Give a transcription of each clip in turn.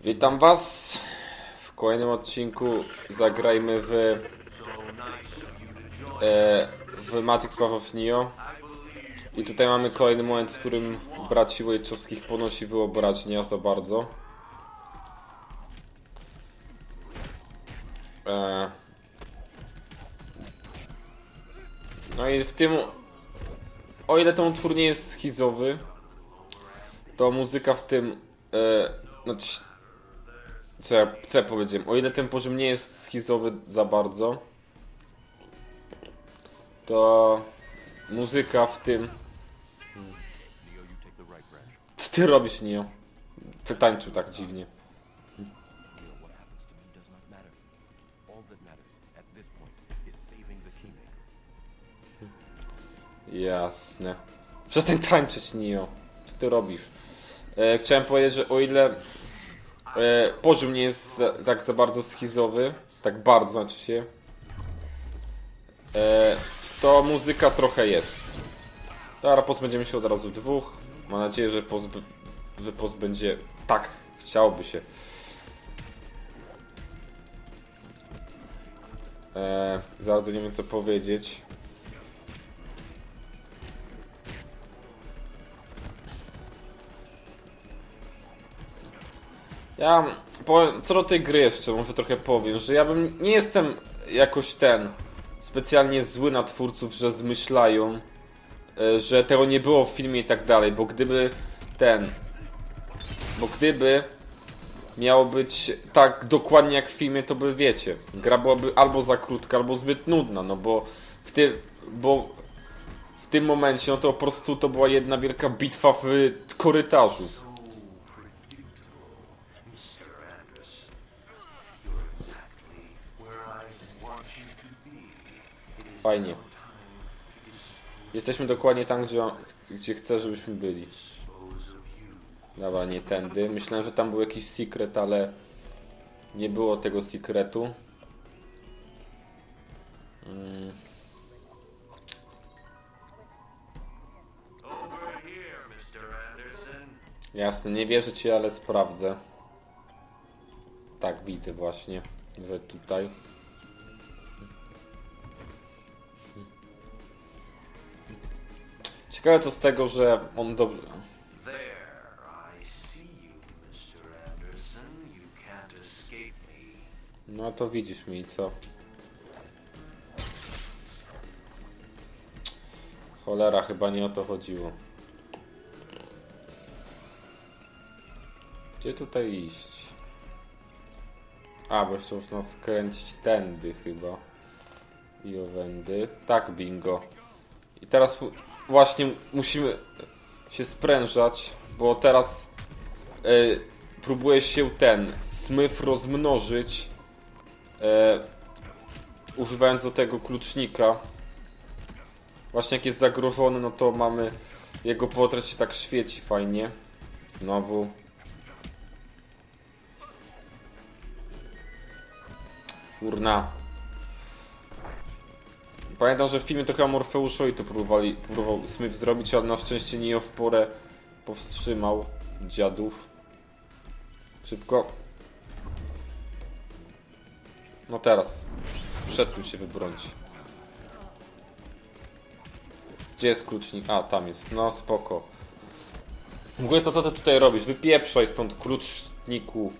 Witam was w kolejnym odcinku. Zagrajmy w e, w Matrix Path of Neo. I tutaj mamy kolejny moment, w którym braci Wojciechowskich ponosi wyobraźnia za bardzo. E, no i w tym, o ile ten utwór nie jest schizowy, to muzyka w tym, e, znaczy, co ja, co ja powiedziałem, o ile ten poziom nie jest schizowy za bardzo, to muzyka w tym... Co ty robisz, Neo? Ty tańczył tak dziwnie. Jasne. Przestań tańczyć, Nio. Co ty robisz? E, chciałem powiedzieć, że o ile e, poziom nie jest tak za bardzo schizowy, tak bardzo znaczy się, e, to muzyka trochę jest. Teraz pozbędziemy się od razu dwóch. Mam nadzieję, że, pozb że pozbędzie... Tak, chciałoby się. E, za bardzo nie wiem co powiedzieć. Ja powiem, co do tej gry jeszcze, może trochę powiem, że ja bym nie jestem jakoś ten specjalnie zły na twórców, że zmyślają, e, że tego nie było w filmie i tak dalej, bo gdyby ten, bo gdyby miało być tak dokładnie jak w filmie, to by wiecie, gra byłaby albo za krótka, albo zbyt nudna, no bo w tym, bo w tym momencie, no to po prostu to była jedna wielka bitwa w korytarzu. Mr. Anderson. You're exactly where I want you to be. It is Fajnie. Jesteśmy dokładnie tam, gdzie, gdzie chcę, żebyśmy byli. Dobra, nie tędy. Myślałem, że tam był jakiś secret, ale nie było tego secretu. Mm. Anderson. jasne, nie wierzę ci, ale sprawdzę. Tak, widzę właśnie, że tutaj. Ciekawe co z tego, że on do... There, I see you, Mr. Anderson. You can't escape me. No to widzisz mi co. Cholera, chyba nie o to chodziło. Gdzie tutaj iść? A, bo jeszcze można skręcić tędy chyba. I owędy. Tak, bingo. I teraz właśnie musimy się sprężać, bo teraz y, próbuje się ten smyf rozmnożyć e, używając do tego klucznika. Właśnie jak jest zagrożony, no to mamy jego portret się tak świeci fajnie. Znowu. Urna. Pamiętam, że w filmie to chyba Morfeuszowi to próbowali, próbował Smith zrobić, ale na szczęście nie w porę powstrzymał dziadów. Szybko. No teraz. Przed tym się wybronić. Gdzie jest klucznik? A, tam jest. No spoko. Ogóle to co ty tutaj robisz? Wypieprzaj stąd kluczniku.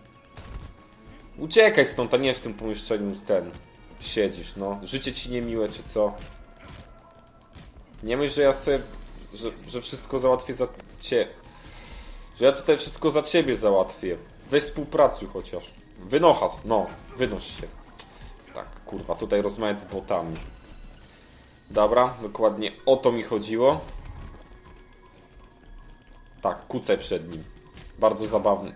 Uciekaj stąd, a nie w tym pomieszczeniu ten. Siedzisz, no. Życie ci niemiłe, czy co? Nie myśl, że ja sobie... Że, że wszystko załatwię za cie... Że ja tutaj wszystko za ciebie załatwię. Weź współpracuj chociaż. Wynochas, no. Wynoś się. Tak, kurwa, tutaj rozmawiać z botami. Dobra, dokładnie o to mi chodziło. Tak, kucaj przed nim. Bardzo zabawny.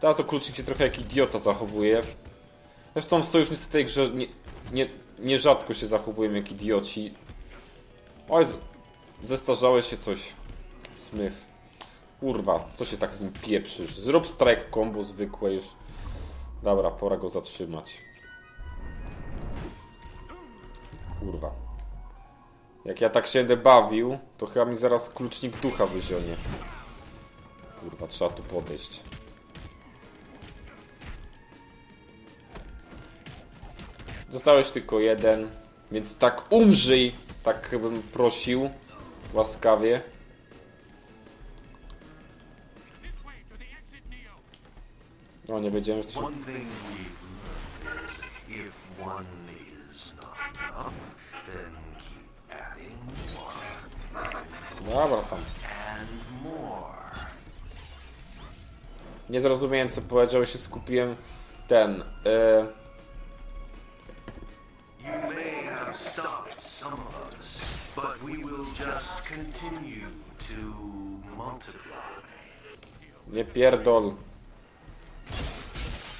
Teraz to klucznik się trochę jak idiota zachowuje. Zresztą w sojusznicy tej grze nie, nie, nierzadko się zachowują jak idioci. Oj, z- zestarzały się coś. Smith. Kurwa, co się tak z nim pieprzysz? Zrób strike combo zwykłe już. Dobra, pora go zatrzymać. Kurwa. Jak ja tak się będę bawił, to chyba mi zaraz klucznik ducha wyzionie. kurwa, trzeba tu podejść. Zostałeś tylko jeden, więc tak umrzyj, tak bym prosił, łaskawie. No nie będziemy już... More Dobra tam. Nie zrozumiałem co powiedział, się skupiłem ten... E, nie pierdol.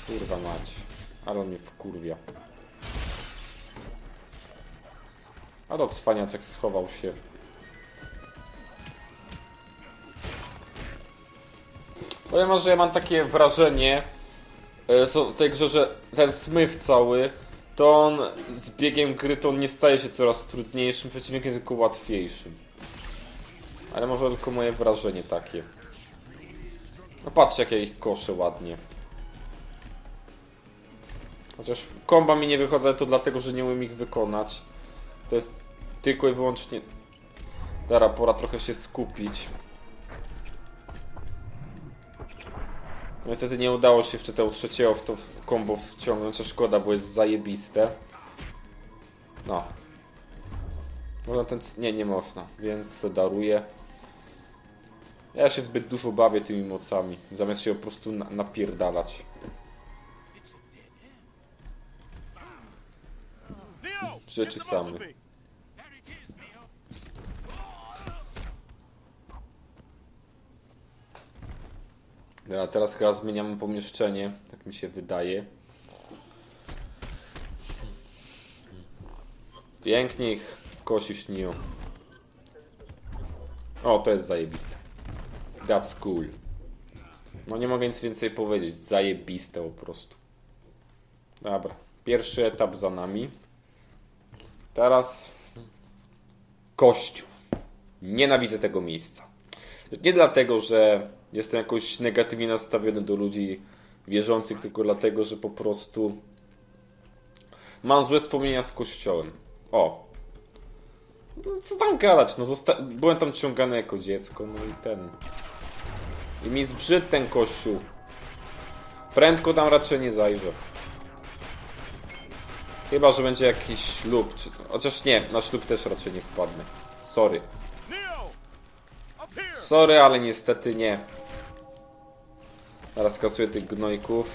Kurwa mać. Ale on mnie wkurwia. A do cwaniaczek schował się. Powiem, że ja mam takie wrażenie e, co tej grze, że ten smyw cały, to on z biegiem gry to on nie staje się coraz trudniejszym, przeciwnikiem tylko łatwiejszym. Ale może tylko moje wrażenie takie. No patrzcie jak ja ich koszę ładnie. Chociaż komba mi nie wychodzą, ale to dlatego, że nie umiem ich wykonać. To jest tylko i wyłącznie... Dobra, pora trochę się skupić. No Niestety nie udało się jeszcze tego trzeciego w to kombo wciągnąć, a szkoda, bo jest zajebiste. No. Można ten... Nie, nie można, więc daruję. Ja się zbyt dużo bawię tymi mocami, zamiast się po prostu na napierdalać. Rzeczy same. Dobra, teraz chyba zmieniamy pomieszczenie, tak mi się wydaje. Pięknie ich kosisz, Nio. O, to jest zajebiste. That's cool. No nie mogę nic więcej powiedzieć. Zajebiste po prostu. Dobra. Pierwszy etap za nami. Teraz kościół. Nienawidzę tego miejsca. Nie dlatego, że jestem jakoś negatywnie nastawiony do ludzi wierzących, tylko dlatego, że po prostu mam złe wspomnienia z kościołem. O. Co tam gadać? No, byłem tam ciągany jako dziecko, no i ten. I mi zbrzydł ten kościół. Prędko tam raczej nie zajrzę. Chyba, że będzie jakiś ślub. Czy... Chociaż nie, na ślub też raczej nie wpadnę. Sorry. Sorry, ale niestety nie. Teraz kasuję tych gnojków.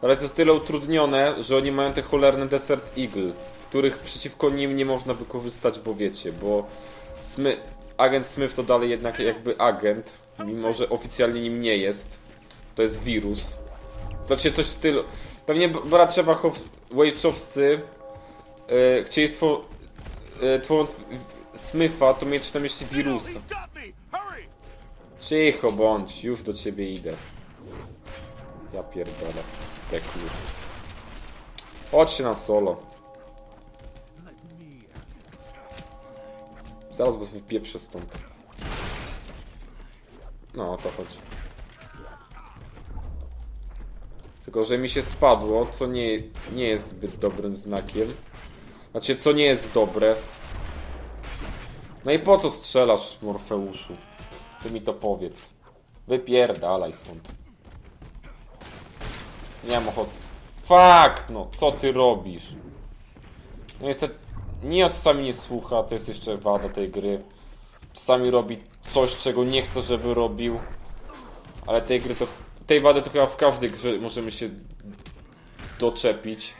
Teraz jest tyle utrudnione, że oni mają te cholerne Desert Eagle, których przeciwko nim nie można wykorzystać, bo wiecie, bo Smy... agent Smith to dalej jednak jakby agent, mimo że oficjalnie nim nie jest. To jest wirus. To się coś w stylu... Pewnie bracia Wachow... Wojczowscy yy, chcieli stwo... Yy, tworząc Smitha, to mieć na myśli wirusa. Cicho bądź, już do ciebie idę. Ja pierdolę. Teklu. Chodźcie na solo. Zaraz was wypieprzę stąd. No, o to chodzi. Tylko, że mi się spadło, co nie, nie jest zbyt dobrym znakiem. Znaczy, co nie jest dobre. No i po co strzelasz, Morfeuszu? Ty mi to powiedz. Wypierdalaj stąd. Nie mam ochoty. Fuck! No, co ty robisz? No niestety, nie czasami nie słucha, to jest jeszcze wada tej gry. Czasami robi coś, czego nie chce, żeby robił. Ale tej gry to, tej wady to chyba w każdej grze możemy się doczepić.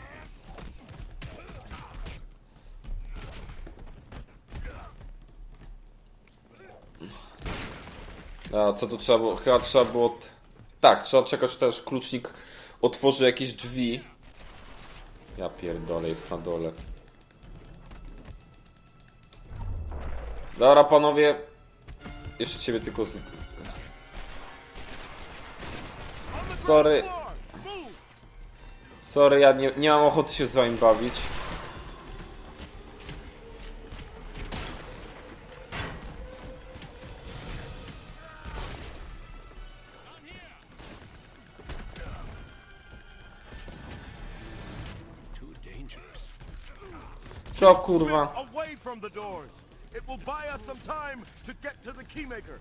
A co to trzeba było? Chyba trzeba było. Tak, trzeba czekać, też klucznik otworzy jakieś drzwi. Ja pierdolę, jest na dole. Dobra, panowie. Jeszcze ciebie tylko z... Sorry. Sorry, ja nie, nie mam ochoty się z wami bawić. Co kurwa? It will buy us some time to get to the keymaker.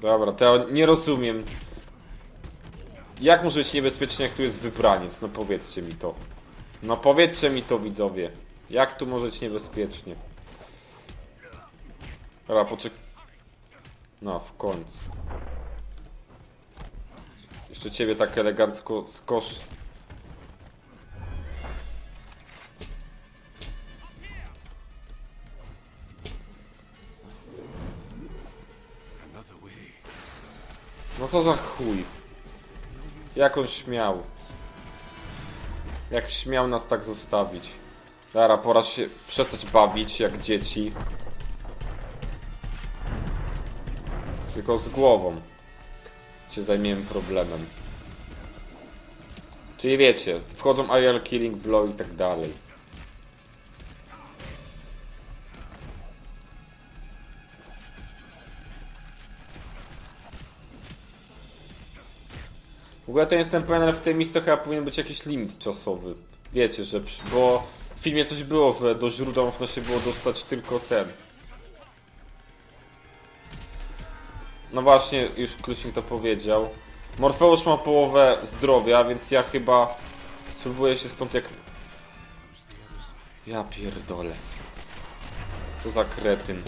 Dobra, to ja nie rozumiem. Jak może być niebezpiecznie, jak tu jest wybraniec? No powiedzcie mi to. No powiedzcie mi to, widzowie. Jak tu może być niebezpiecznie? Dobra, poczek... No, w końcu. Jeszcze ciebie tak elegancko skosz... No co za chuj. Jak on śmiał? Jak śmiał nas tak zostawić? Dobra, pora się przestać bawić jak dzieci. Tylko z głową się zajmiemy problemem. Czyli wiecie, wchodzą Ariel Killing Blow i tak dalej. Ogóle nie jestem pewien, ale w tej misji chyba powinien być jakiś limit czasowy. Wiecie, że przy, bo w filmie coś było, że do źródła można się było dostać tylko ten. No właśnie, już Kluśnik to powiedział. Morfeusz ma połowę zdrowia, więc ja chyba spróbuję się stąd jak... Ja pierdolę. Co za kretyn.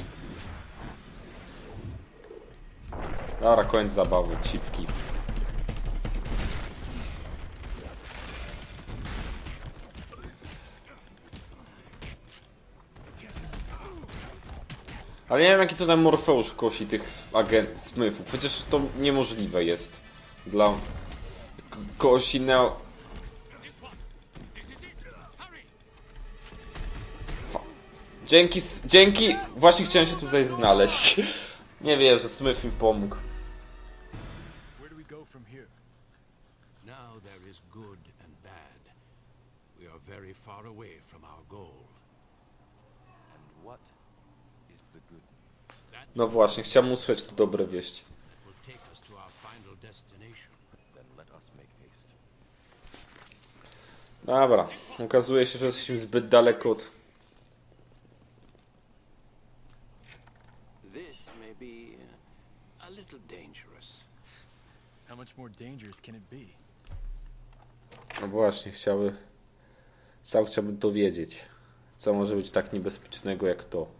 Dobra, koniec zabawy, cipki. Ale nie wiem jaki to ten Morfeusz kosi tych agent Smyfów. Przecież to niemożliwe jest. Dla k- kogoś innego. Fa- Dzięki, dzięki, właśnie chciałem się tutaj znaleźć. Nie wierzę, że Smyf mi pomógł. Now there is good and bad. We are very far away from our goal. And what? No właśnie, chciałem usłyszeć to dobre wieści. Dobra, okazuje się, że jesteśmy zbyt daleko od... Uh? No właśnie, chciały... Sam chciałbym to wiedzieć. Co może być tak niebezpiecznego jak to.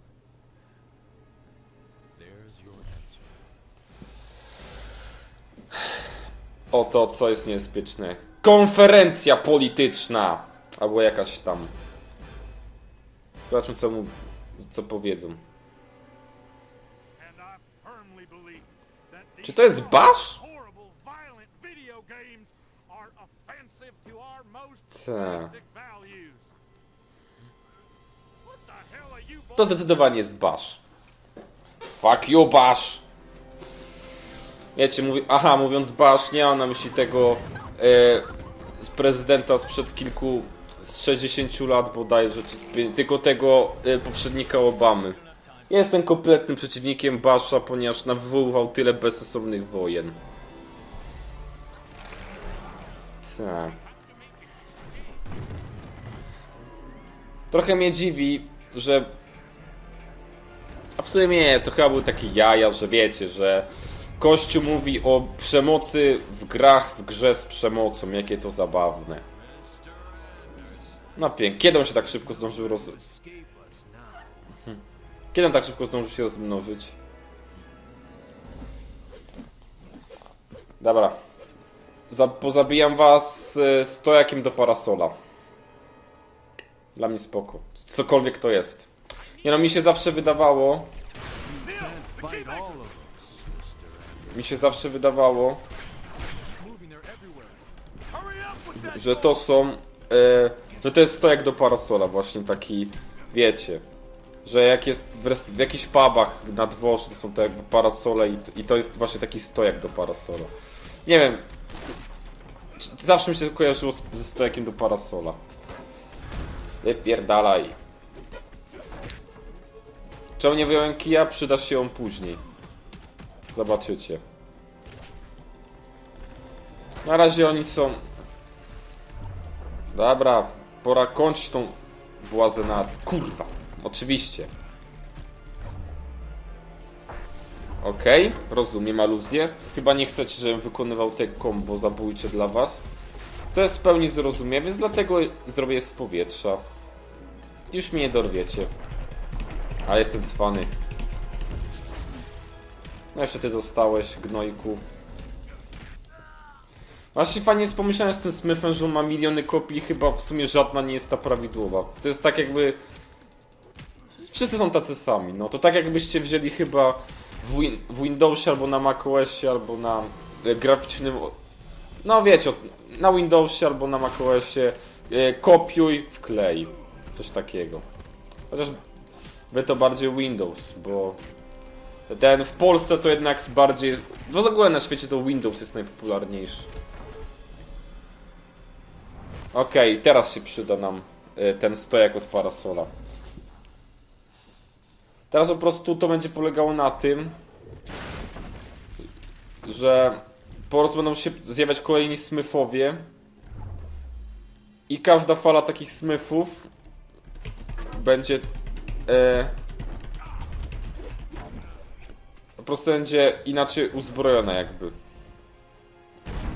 Oto co jest niebezpieczne. Konferencja polityczna! Albo jakaś tam. Zobaczmy co mu... co powiedzą. Czy to jest are offensive to To zdecydowanie jest Bash. Fuck you, Bash! Wiecie, mówi... Aha, mówiąc Bash, nie na myśli tego e, z prezydenta sprzed kilku... z 60 lat bodajże, czy, tylko tego e, poprzednika Obamy. Jestem kompletnym przeciwnikiem Basha, ponieważ nawywoływał tyle bezsensownych wojen. Tak. Trochę mnie dziwi, że a w sumie to chyba był taki jaja, że wiecie, że Kościół mówi o przemocy w grach, w grze z przemocą. Jakie to zabawne. No pięknie. Kiedy on się tak szybko zdążył roz... Mhm. Kiedy on tak szybko zdążył się rozmnożyć? Dobra. Za, pozabijam was y, stojakiem do parasola. Dla mnie spoko. Cokolwiek to jest. Nie no, mi się zawsze wydawało, mi się zawsze wydawało, że to są, e, że to jest stojak do parasola, właśnie taki, wiecie, że jak jest w, w jakichś pubach na dworze, to są te jakby parasole i, i to jest właśnie taki stojak do parasola. Nie wiem, zawsze mi się to kojarzyło z, ze stojakiem do parasola. Wypierdalaj. Czemu nie wyjąłem kija? Przyda się on później. Zobaczycie. Na razie oni są... Dobra, Pora kończyć tą błazę na... Kurwa. Oczywiście. Okej, rozumiem aluzję. Chyba nie chcecie, żebym wykonywał te combo zabójcze dla was. Co jest w pełni zrozumiałe, więc dlatego zrobię je z powietrza. Już mnie nie dorwiecie. Ale jestem cwany. No jeszcze ty zostałeś, gnojku. Właśnie fajnie jest pomyślane z tym Smithem, że on ma miliony kopii chyba w sumie żadna nie jest ta prawidłowa. To jest tak jakby... Wszyscy są tacy sami, no to tak jakbyście wzięli chyba w, win w Windowsie albo na macOSie albo na e, graficznym... No wiecie, na Windowsie albo na macOSie e, kopiuj, wklej. Coś takiego. Chociaż wy to bardziej Windows, bo ten w Polsce to jednak bardziej... W ogóle na świecie to Windows jest najpopularniejszy. Okej, teraz się przyda nam y, ten stojak od parasola. Teraz po prostu to będzie polegało na tym, że po prostu będą się zjawiać kolejni smyfowie i każda fala takich smyfów będzie e, po prostu będzie inaczej uzbrojona jakby.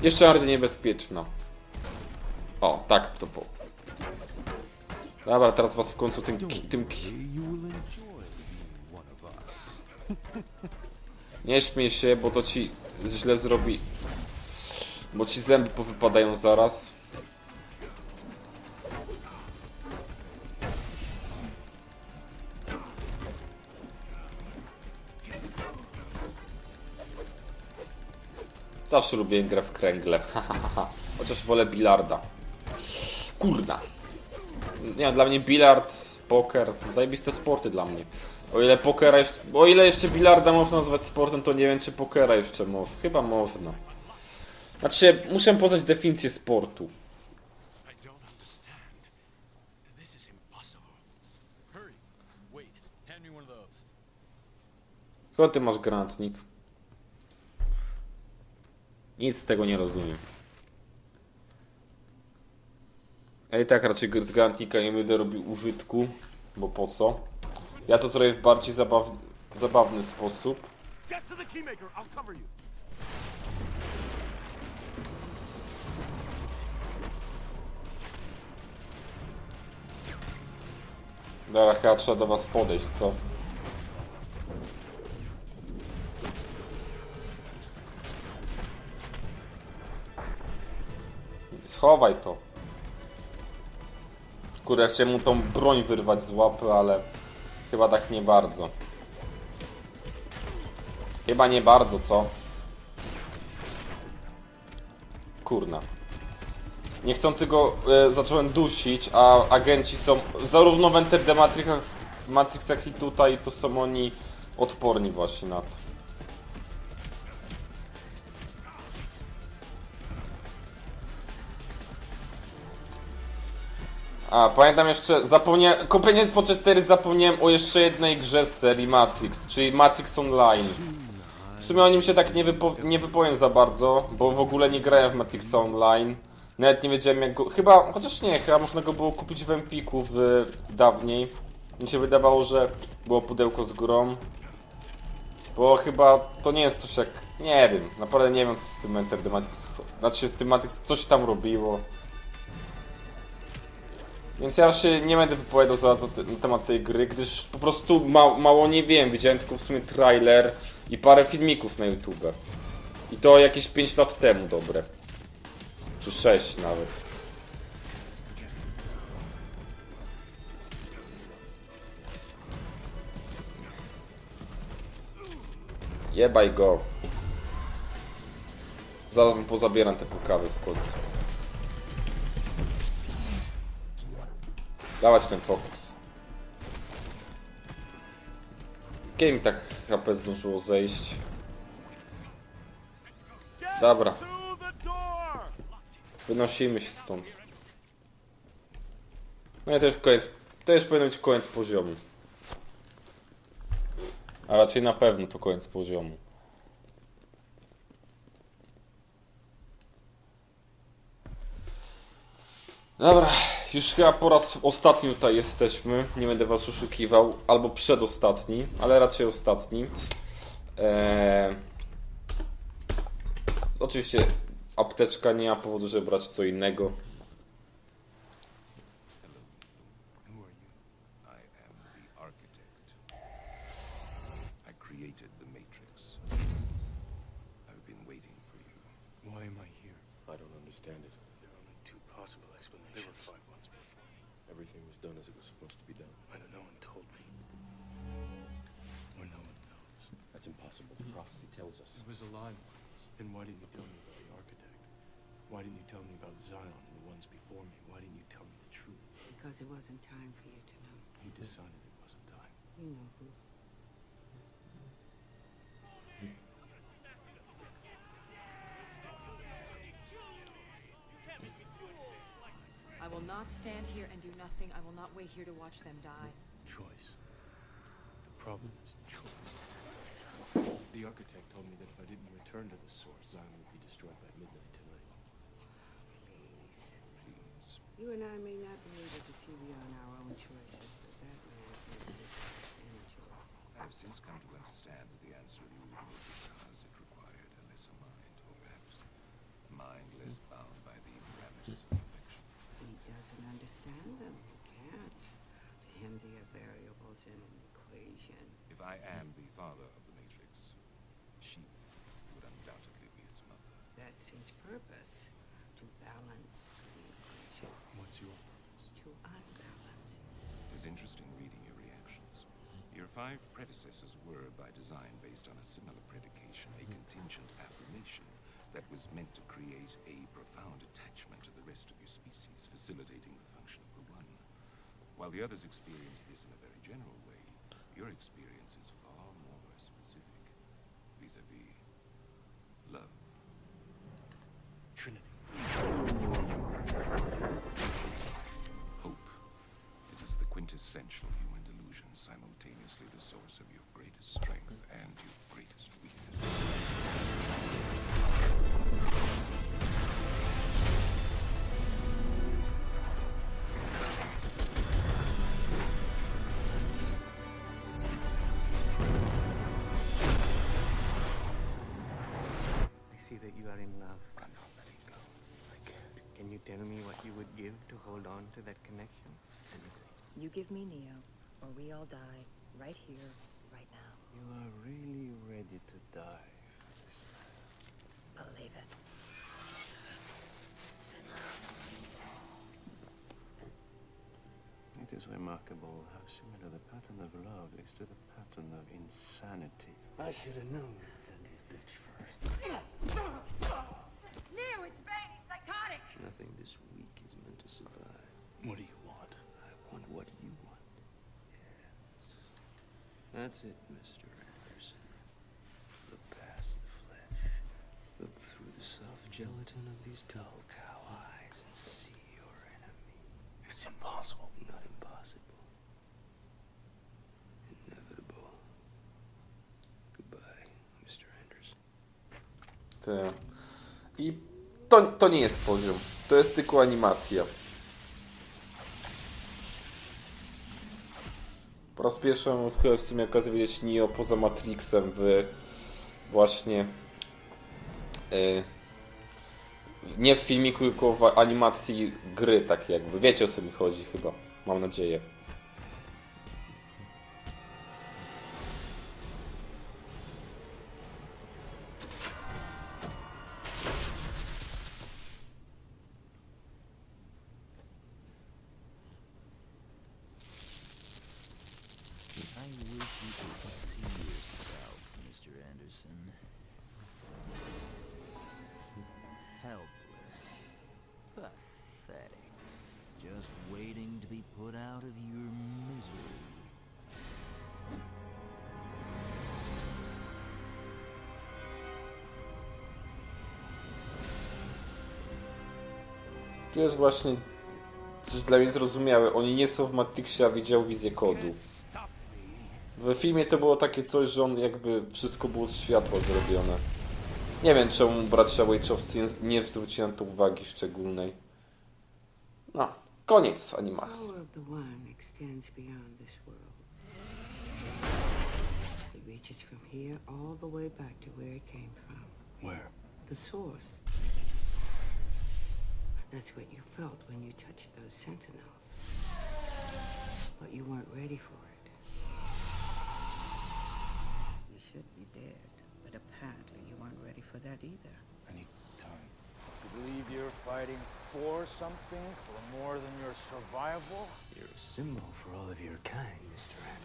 Jeszcze bardziej niebezpieczna. O, tak to było. Dobra, teraz was w końcu tym, tym. Nie śmiej się, bo to ci źle zrobi. Bo ci zęby powypadają zaraz. Zawsze lubię grę w kręgle. Chociaż wolę bilarda. Kurna. Nie dla mnie bilard, poker, zajebiste sporty dla mnie. O ile pokera jeszcze, o ile jeszcze bilarda można nazwać sportem, to nie wiem czy pokera jeszcze można. Chyba można. Znaczy, muszę poznać definicję sportu. Skąd ty masz granatnik? Nic z tego nie rozumiem. Ja i tak raczej z granatnika nie będę robił użytku, bo po co? Ja to zrobię w bardziej zabaw... zabawny sposób. Dobra, chyba trzeba do was podejść, co? Schowaj to. Kurde, chciałem mu tą broń wyrwać z łapy, ale chyba tak nie bardzo. Chyba nie bardzo, co? Kurna. Niechcący go e, zacząłem dusić, a agenci są zarówno w Enter the Matrixach i tutaj, to są oni odporni właśnie na to. A, pamiętam jeszcze, zapomniałem, kupienie z po 4 zapomniałem o jeszcze jednej grze z serii Matrix, czyli Matrix Online. W sumie o nim się tak nie, wypo, nie wypowiem za bardzo, bo w ogóle nie grałem w Matrix Online. Nawet nie wiedziałem jak go, chyba, chociaż nie, chyba można go było kupić w Empiku w, dawniej. Mi się wydawało, że było pudełko z grą. Bo chyba to nie jest coś jak, nie wiem, naprawdę nie wiem co z tym Enter the Matrix, znaczy z tym Matrix, coś tam robiło. Więc ja się nie będę wypowiadał za te- na temat tej gry, gdyż po prostu ma, mało nie wiem. Widziałem tylko w sumie trailer i parę filmików na YouTube. I to jakieś 5 lat temu dobre. Czy 6 nawet. Jebaj go. Zaraz mu pozabieram te pukawy w końcu. Dawać ten fokus. Kiedy mi tak HP zdążyło zejść? Dobra. Wynosimy się stąd. No i to już koniec. To już powinien być koniec poziomu. A raczej na pewno to koniec poziomu. Dobra, już chyba po raz ostatni tutaj jesteśmy. Nie będę was oszukiwał. Albo przedostatni, ale raczej ostatni. Eee... Oczywiście apteczka nie ma powodu, żeby brać co innego. Tells us. It was a lie once. Then why didn't you tell me about the architect? Why didn't you tell me about Zion and the ones before me? Why didn't you tell me the truth? Because it wasn't time for you to know. You decided it wasn't time? You know who. I will not stand here and do nothing. I will not wait here to watch them die. Choice. The problem is choice. The architect told me that if I didn't return to the source, Zion will be destroyed by midnight tonight. Please. Please. You and I may not be able to see beyond our own choices, but that man can make any choice. I've since come to understand that the answer eluded me because it required a lesser mind, or perhaps a mind less bound by the parameters of convention. He doesn't understand them. He can't. To him, they are variables in an equation. If I am the father of the Matrix, she would undoubtedly be its mother. His purpose. To balance the equation. What's your purpose? To unbalance it. It is interesting reading your reactions. Your five predecessors were, by design, based on a similar predication, a contingent affirmation that was meant to create a profound attachment to the rest of your species, facilitating the function of the One. While the others experienced this in a very general way, your experience is far more specific, vis-a-vis love. Give to hold on to that connection? Anything. You give me Neo, or we all die right here, right now. You are really ready to die for this man. Believe it. It is remarkable how similar the pattern of love is to the pattern of insanity. I should have known to send this bitch first. Neo, it's bad. He's psychotic. Nothing this weak is meant to survive. What do you want? I want what you want. Yes. That's it, Mr. Anderson. Look past the flesh. Look through the soft gelatin of these dull cow eyes and see your enemy. It's impossible. Not impossible. Inevitable. Goodbye, Mr. Anderson. Te. I to, to nie jest poziom. To jest tylko animacja. Po raz pierwszy w sumie okazję widzieć Neo poza Matrixem w właśnie y, nie w filmiku, tylko w animacji gry, tak jakby. Wiecie o co mi chodzi chyba. Mam nadzieję. Tu jest właśnie coś dla mnie zrozumiałe. Oni nie są w Matrixie, a widział wizję kodu. W filmie to było takie coś, że on jakby wszystko było z światła zrobione. Nie wiem czemu bracia Wachowscy nie- zwrócili na to uwagi szczególnej. No, Koniec animacji. reaches from here all the way back to where it came from. Where? The source. That's what you felt when you touched those sentinels. But you weren't ready for it. You should be dead, but apparently you weren't ready for that either. I need time. You believe you're fighting for something, for more than your survival? You're a symbol for all of your kind, Mr. Anderson.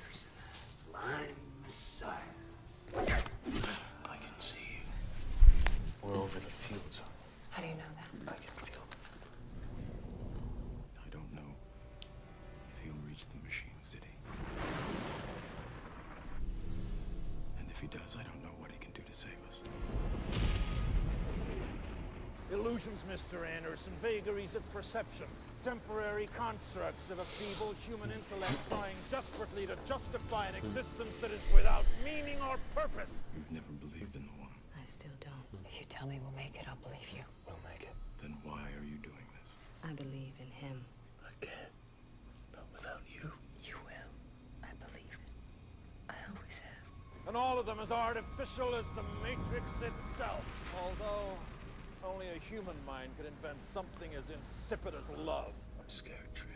Illusions, Mr. Anderson, vagaries of perception, temporary constructs of a feeble human intellect trying desperately to justify an existence that is without meaning or purpose. You've never believed in the One. I still don't. If you tell me we'll make it, I'll believe you. We'll make it. Then why are you doing this? I believe in him. I can't. Not without you. You will. I believe it. I always have. And all of them as artificial as the Matrix itself. Although only a human mind could invent something as insipid as love. I'm scared, Trey.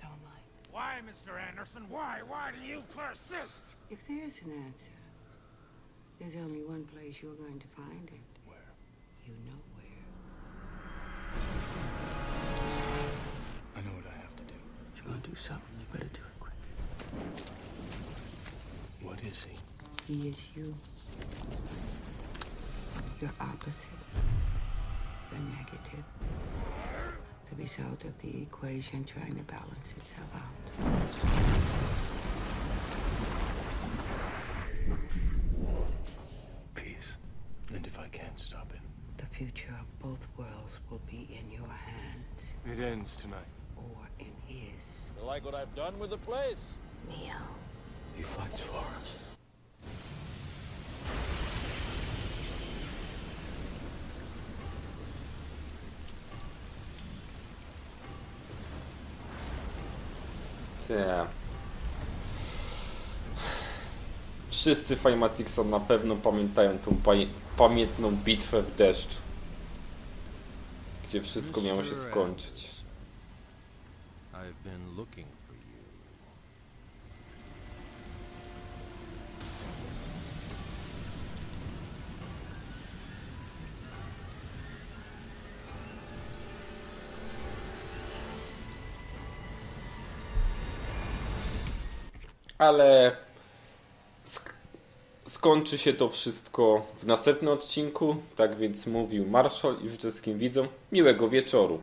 So am I. Why, Mr. Anderson? Why? Why do you persist? If there's an answer, there's only one place you're going to find it. Where? You know where. I know what I have to do. You're gonna do something. You better do it quick. What is he? He is you. Your opposite. The negative. The result of the equation trying to balance itself out. Peace. And if I can't stop him, The future of both worlds will be in your hands It ends tonight. or in his. You like what I've done with the place? Neo. he fights for us. Nie. Wszyscy Fajmatixa na pewno pamiętają tą pamię- pamiętną bitwę w deszczu. Gdzie wszystko miało się skończyć. I've been looking Ale sk- skończy się to wszystko w następnym odcinku. Tak więc mówił Marszal i życzę wszystkim widzom miłego wieczoru.